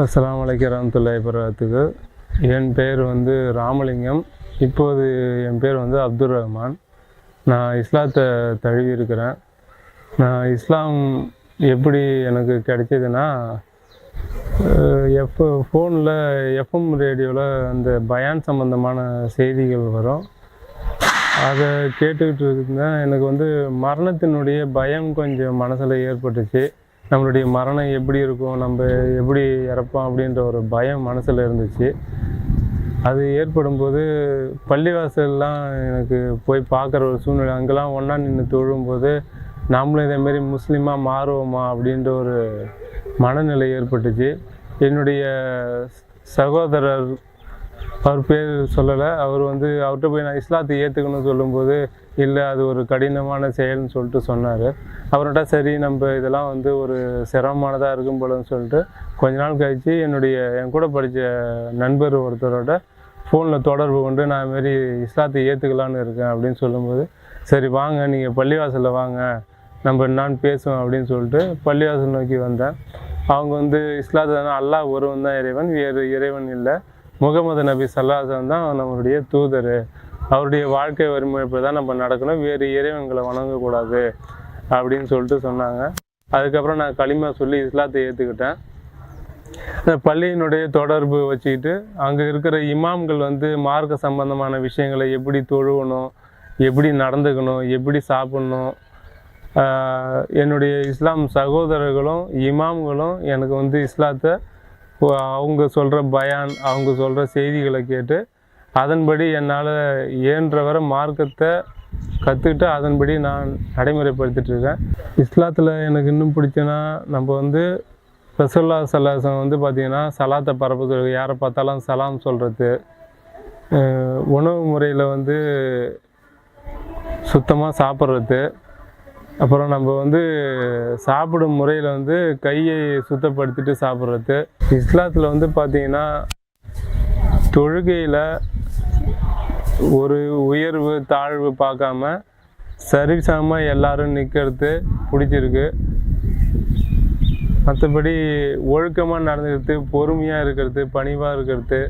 அஸ்லாம் அலைக்கும் வரமத்துல்லாஹி பரவத்துக்கு என் பேர் வந்து ராமலிங்கம். இப்போது என் பேர் வந்து அப்துல் ரஹ்மான். நான் இஸ்லாத்தை தழுவி இருக்கிறேன். நான் இஸ்லாம் எப்படி எனக்கு கிடைச்சதுன்னா எஃப் ஃபோனில் எஃப்எம் ரேடியோவில் அந்த பயான் சம்மந்தமான செய்திகள் வரும். அதை கேட்டுக்கிட்டு இருந்தேன். எனக்கு வந்து மரணத்தினுடைய பயம் கொஞ்சம் மனசில் ஏற்பட்டுச்சு. நம்மளுடைய மரணம் எப்படி இருக்கும் நம்ம எப்படி இறப்போம் அப்படின்ற ஒரு பயம் மனசில் இருந்துச்சு. அது ஏற்படும்போது பள்ளிவாசல்லாம் எனக்கு போய் பார்க்குற ஒரு சூழ்நிலை அங்கெல்லாம் ஒன்றா நின்று தொழும்போது நாமளும் இதேமாரி முஸ்லீமாக மாறுவோமா அப்படின்ற ஒரு மனநிலை ஏற்பட்டுச்சு. என்னுடைய சகோதரர் அவர் பேர் சொல்லலை. அவர் வந்து அவர்கிட்ட போய் நான் இஸ்லாத்தை ஏற்றுக்கணும்னு சொல்லும்போது இல்லை அது ஒரு கடினமான செயல்னு சொல்லிட்டு சொன்னார். அவர்கிட்ட சரி நம்ம இதெல்லாம் வந்து ஒரு சிரமமானதாக இருக்கும் போலன்னு சொல்லிட்டு கொஞ்ச நாள் கழித்து என்னுடைய என் கூட படித்த நண்பர் ஒருத்தரோட ஃபோனில் தொடர்பு கொண்டு நான் மாரி இஸ்லாத்தை ஏற்றுக்கலான்னு இருக்கேன் அப்படின்னு சொல்லும்போது சரி வாங்க நீங்கள் பள்ளிவாசலில் வாங்க. நம்ம நான் பேசுவோம் அப்படின்னு சொல்லிட்டு பள்ளிவாசல் நோக்கி வந்தேன். அவங்க வந்து இஸ்லாத்தை அல்லாஹ் ஒருவன் தான் இறைவன். வேறு இறைவன் இல்லை. முகமது நபி சல்லாசன் தான் நம்மளுடைய தூதர். அவருடைய வாழ்க்கை வறுமைப்படி தான் நம்ம நடக்கணும். வேறு இறைவன்களை வணங்கக்கூடாது அப்படின்னு சொல்லிட்டு சொன்னாங்க. அதுக்கப்புறம் நான் களிமா சொல்லி இஸ்லாத்தை ஏற்றுக்கிட்டேன் அந்த பள்ளியினுடைய தொடர்பு வச்சுக்கிட்டு அங்கே இருக்கிற இமாம்கள் வந்து மார்க்க சம்பந்தமான விஷயங்களை எப்படி தொழுவணும் எப்படி நடந்துக்கணும் எப்படி சாப்பிடணும் என்னுடைய இஸ்லாம் சகோதரர்களும் இமாம்களும் எனக்கு வந்து இஸ்லாத்தை அவங்க சொல்கிற பயான் அவங்க சொல்கிற செய்திகளை கேட்டு அதன்படி என்னால் இயன்றவரை மார்க்கத்தை கற்றுக்கிட்டு அதன்படி நான் நடைமுறைப்படுத்திட்டுருக்கேன் இஸ்லாத்தில் எனக்கு இன்னும் பிடிச்சனா நம்ம வந்து ரசோல்லா சலாசம் வந்து பார்த்திங்கன்னா சலாத்தை பரப்ப யாரை பார்த்தாலும் சலாம் சொல்கிறது உணவு முறையில் வந்து சுத்தமாக சாப்பிட்றது. அப்புறம் நம்ம வந்து சாப்பிடும் முறையில் வந்து கையை சுத்தப்படுத்திட்டு சாப்பிட்றது. இஸ்லாத்தில் வந்து பார்த்திங்கன்னா தொழுகையில் ஒரு உயர்வு தாழ்வு பார்க்காம சரிசமமாக எல்லாரும் நிற்கிறது பிடிச்சிருக்கு. மற்றபடி ஒழுக்கமாக நடந்துக்கிறது பொறுமையாக இருக்கிறது பணிவாக இருக்கிறது.